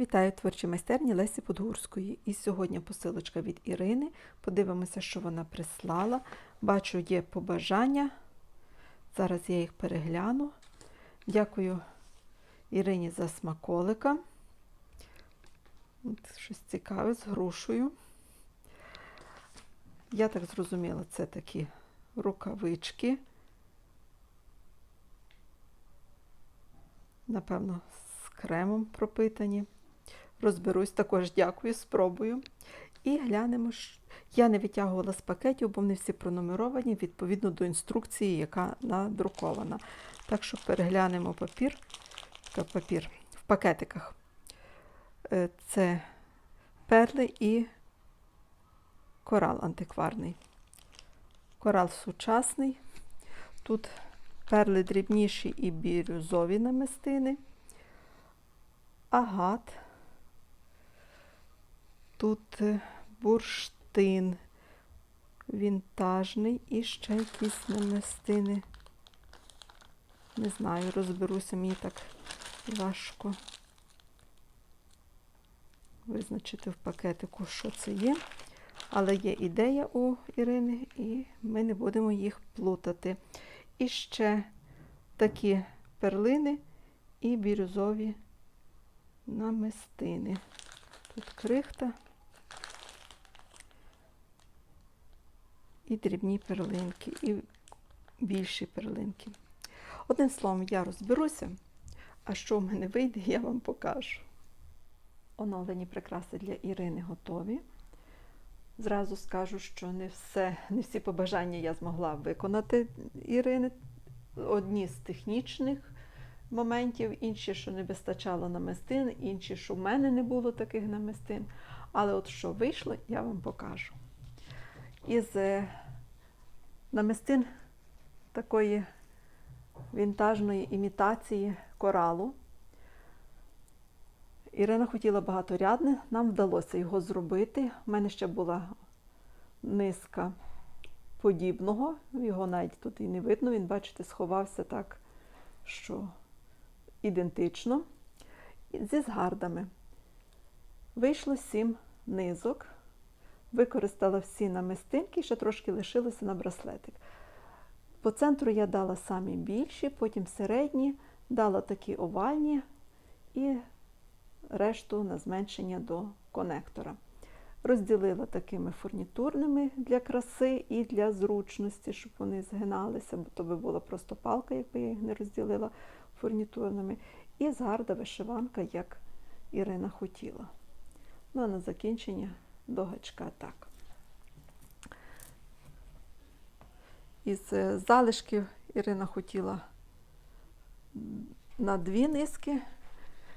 Вітаю творчі майстерні Лесі Подгурської. І сьогодні посилочка від Ірини. Подивимося, що вона прислала. Бачу, є побажання. Зараз я їх перегляну. Дякую Ірині за смаколика. От Щось цікаве з грушею. Я так зрозуміла, це такі рукавички. Напевно, з кремом пропитані. Розберусь, також дякую, спробую. І глянемо. Я не витягувала з пакетів, бо вони всі пронумеровані відповідно до інструкції, яка надрукована. Так що переглянемо папір. Та папір в пакетиках. Е, Це перли і корал антикварний. Корал сучасний. Тут перли дрібніші і бірюзові намистини. Агат. Тут е, бурштин вінтажний і ще якісь намистини. Не знаю, розберуся, мені так важко визначити в пакетику, що це є. Але є ідея у Ірини, і ми не будемо їх плутати. І ще такі перлини і бірюзові намистини. Тут крихта і дрібні перлинки, і більші перлинки. Одним словом, я розберуся, а що в мене вийде, я вам покажу. Оновлені прикраси для Ірини готові. Зразу скажу, що не все, не всі побажання я змогла виконати Ірини. Одні з технічних моментів, інші, що не вистачало намистин, інші, що в мене не було таких намистин. Але от що вийшло, я вам покажу. Із е, намистин такої вінтажної імітації коралу. Ірина хотіла багаторядне, нам вдалося його зробити. У мене ще була низка подібного, його навіть тут і не видно, він, бачите, сховався так, що ідентично. Зі згардами. Вийшло сім низок, використала всі намистинки, ще трошки лишилося на браслетик. По центру я дала самі більші, потім середні, дала такі овальні і решту на зменшення до конектора. Розділила такими фурнітурними для краси і для зручності, щоб вони згиналися, бо то би була просто палка, якби я їх не розділила фурнітурними. І згарда вишиванка, як Ірина хотіла. Ну а на закінчення до гачка так. Із е, залишків Ірина хотіла на дві низки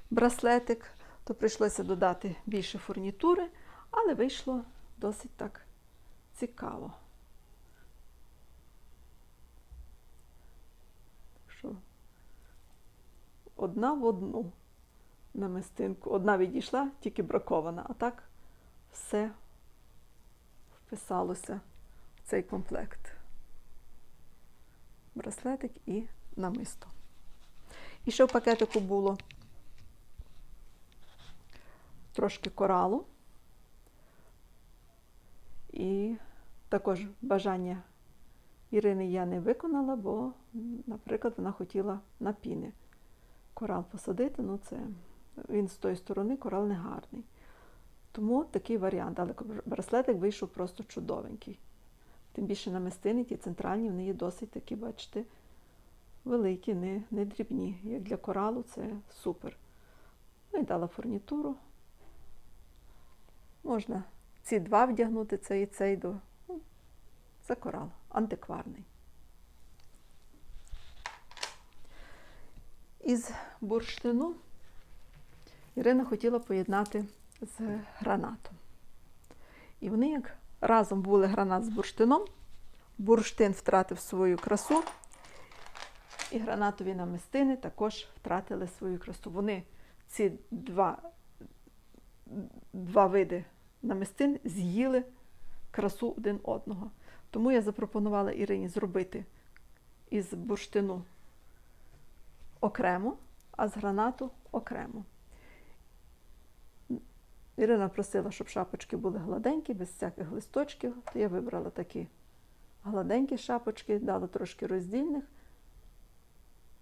браслетик, то прийшлося додати більше фурнітури, але вийшло досить так цікаво. Що одна в одну намистинку. Одна відійшла, тільки бракована, а так все вписалося в цей комплект. Браслетик і намисто. І ще в пакетику було трошки коралу. І також бажання Ірини я не виконала, бо, наприклад, вона хотіла на піни корал посадити, ну це він з тої сторони корал не гарний. Тому такий варіант, але браслетик вийшов просто чудовенький. Тим більше намистини, ті центральні, вони є досить такі, бачите, великі, не, не дрібні. Як для коралу це супер. Ну і дала фурнітуру. Можна ці два вдягнути, цей і цей до. Ну, це корал, антикварний. Із бурштину Ірина хотіла поєднати з гранатом. І вони як разом були гранат з бурштином, бурштин втратив свою красу, і гранатові намистини також втратили свою красу. Вони ці два, два види намистин з'їли красу один одного. Тому я запропонувала Ірині зробити із бурштину окремо, а з гранату окремо. Ірина просила, щоб шапочки були гладенькі, без всяких листочків, то я вибрала такі гладенькі шапочки, дала трошки роздільних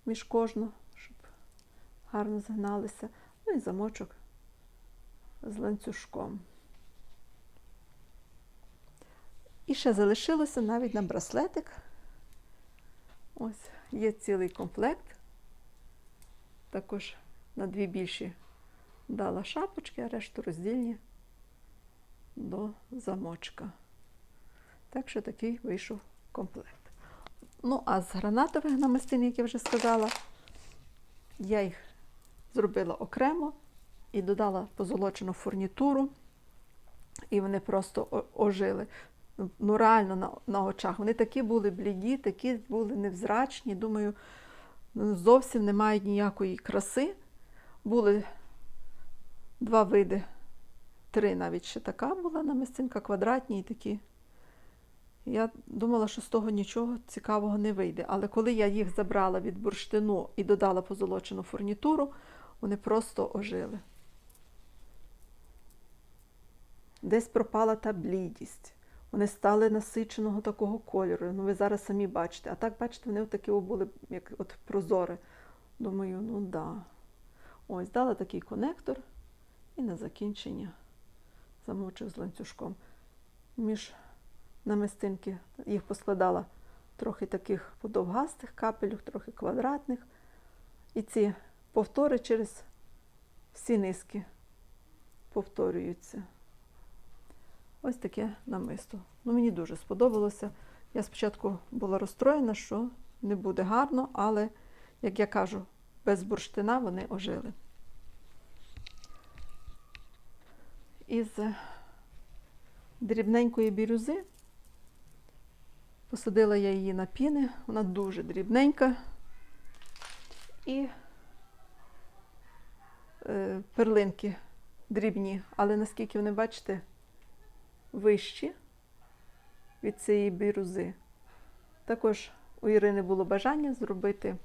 між кожну, щоб гарно згналися. Ну і замочок з ланцюжком. І ще залишилося навіть на браслетик. Ось є цілий комплект. Також на дві більші дала шапочки, а решту роздільні до замочка. Так що такий вийшов комплект. Ну, а з гранатових намистин, як я вже сказала, я їх зробила окремо і додала позолочену фурнітуру, і вони просто ожили. Ну, реально на, на очах. Вони такі були бліді, такі були невзрачні. Думаю, ну, зовсім не мають ніякої краси. Були два види, три навіть ще така була намистинка, квадратні і такі. Я думала, що з того нічого цікавого не вийде. Але коли я їх забрала від бурштину і додала позолочену фурнітуру, вони просто ожили. Десь пропала та блідість. Вони стали насиченого такого кольору. Ну, ви зараз самі бачите. А так, бачите, вони такі були, як от прозоре. Думаю, ну да. Ось, дала такий конектор і на закінчення замочив з ланцюжком. Між намистинки їх поскладала трохи таких подовгастих капелюх, трохи квадратних. І ці повтори через всі низки повторюються. Ось таке намисто. Ну, мені дуже сподобалося. Я спочатку була розстроєна, що не буде гарно, але, як я кажу, без бурштина вони ожили. Із дрібненької бірюзи посадила я її на піни, вона дуже дрібненька. І е, перлинки дрібні, але наскільки вони, бачите, вищі від цієї бірюзи. Також у Ірини було бажання зробити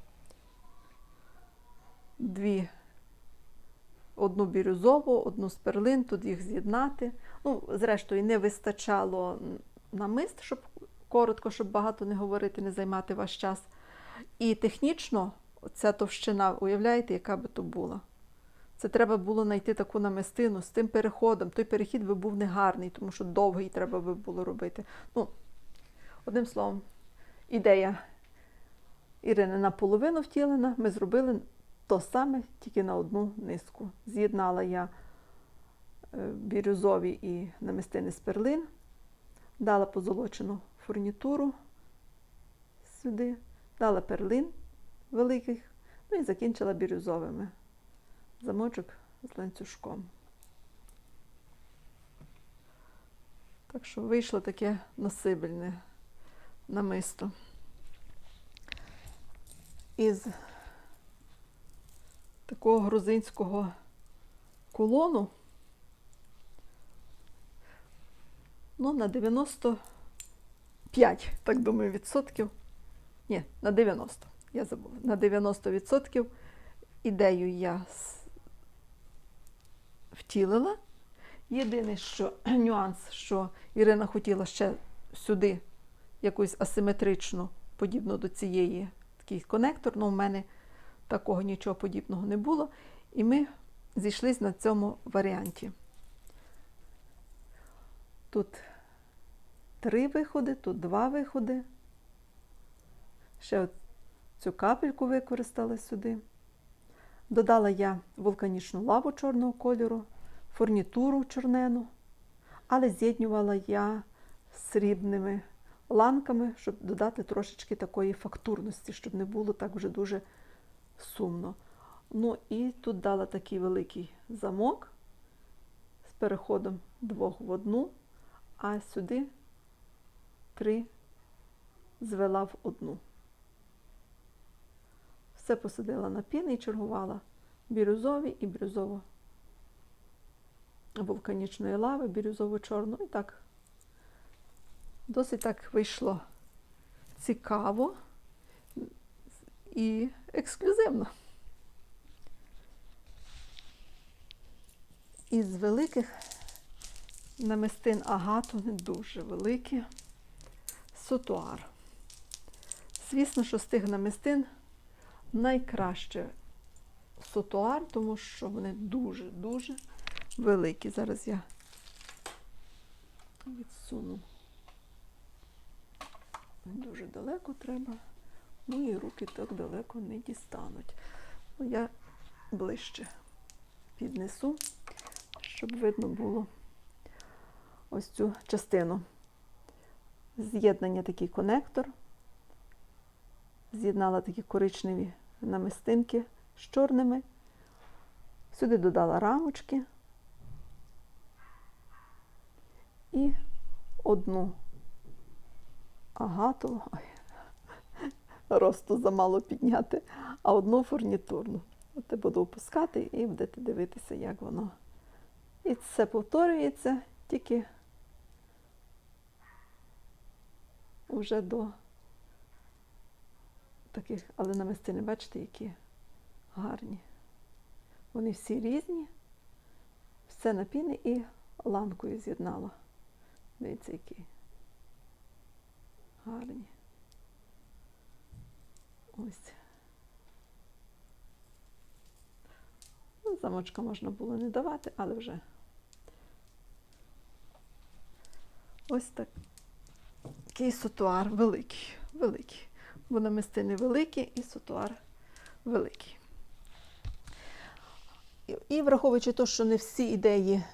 дві, одну бірюзову, одну з перлин, тут їх з'єднати. Ну, зрештою, не вистачало намист, щоб коротко, щоб багато не говорити, не займати ваш час. І технічно ця товщина, уявляєте, яка би то була. Це треба було знайти таку намистину з тим переходом. Той перехід би був негарний, тому що довгий треба би було робити. Ну, одним словом, ідея Ірини наполовину втілена. Ми зробили то саме, тільки на одну низку. З'єднала я е, бірюзові і намистини з перлин, дала позолочену фурнітуру сюди, дала перлин великих, ну і закінчила бірюзовими замочок з ланцюжком. Так що вийшло таке носибельне намисто. Із такого грузинського кулону, ну, на 95, так думаю, відсотків. Ні, на 90, я забула. На 90 відсотків ідею я втілила. Єдиний що, нюанс, що Ірина хотіла ще сюди якусь асиметричну, подібну до цієї, такий конектор, але в мене такого нічого подібного не було. І ми зійшлись на цьому варіанті. Тут три виходи, тут два виходи. Ще от цю капельку використала сюди. Додала я вулканічну лаву чорного кольору, фурнітуру чорнену, але з'єднювала я срібними ланками, щоб додати трошечки такої фактурності, щоб не було так вже дуже сумно. Ну і тут дала такий великий замок з переходом двох в одну, а сюди три звела в одну. Все посадила на піни і чергувала бірюзові і бірюзово вулканічної лави, бірюзово-чорну. І так досить так вийшло цікаво і ексклюзивно. Із великих намистин агату не дуже великі. Сотуар. Звісно, що з тих намистин найкраще сотуар, тому що вони дуже-дуже великі. Зараз я відсуну. Дуже далеко треба. Мої руки так далеко не дістануть. Ну, я ближче піднесу, щоб видно було ось цю частину. З'єднання такий конектор. З'єднала такі коричневі намистинки з чорними. Сюди додала рамочки і одну агатову, ой, росту замало підняти, а одну фурнітурну. От я буду опускати і будете дивитися, як воно. І це повторюється тільки вже до таких, але намистини, бачите, які гарні. Вони всі різні, все на піни і ланкою з'єднала. Дивіться, які гарні. Ось. Ну, замочка можна було не давати, але вже ось так. Такий сотуар великий, великий. Бо намистини великі і сотуар великий. І- І враховуючи те, що не всі ідеї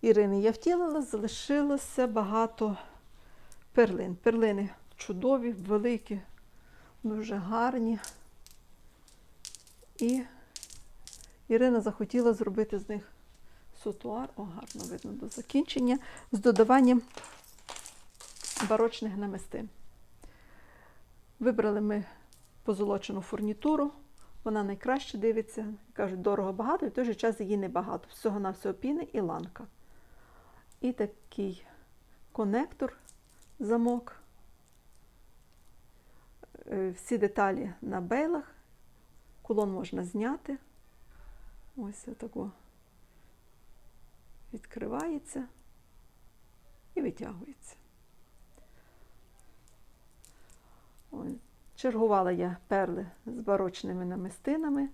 Ірини я втілила, залишилося багато перлин. Перлини чудові, великі, дуже гарні. І Ірина захотіла зробити з них сутуар, о, гарно видно до закінчення, з додаванням барочних намистин. Вибрали ми позолочену фурнітуру. Вона найкраще дивиться, кажуть, дорого багато, і в той же час її небагато. Всього на всього піни і ланка. І такий конектор, замок. Всі деталі на бейлах. Кулон можна зняти. Ось отако відкривається і витягується. Ось. Чергувала я перли з барочними намистинами,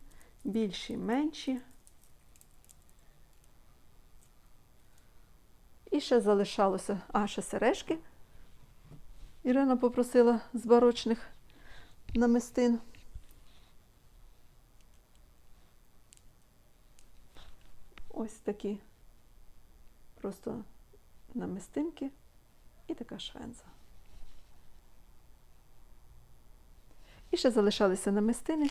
більші, менші. І ще залишалося, а ще сережки. Ірина попросила з барочних намистин. Ось такі просто намистинки і така швенза. І ще залишалися намистини,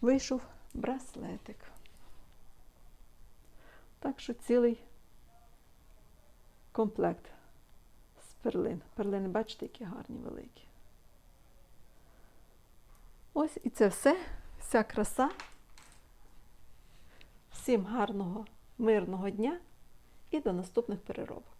вийшов браслетик. Так що цілий комплект з перлин. Перлини, бачите, які гарні великі. Ось і це все, вся краса. Всім гарного, мирного дня і до наступних переробок.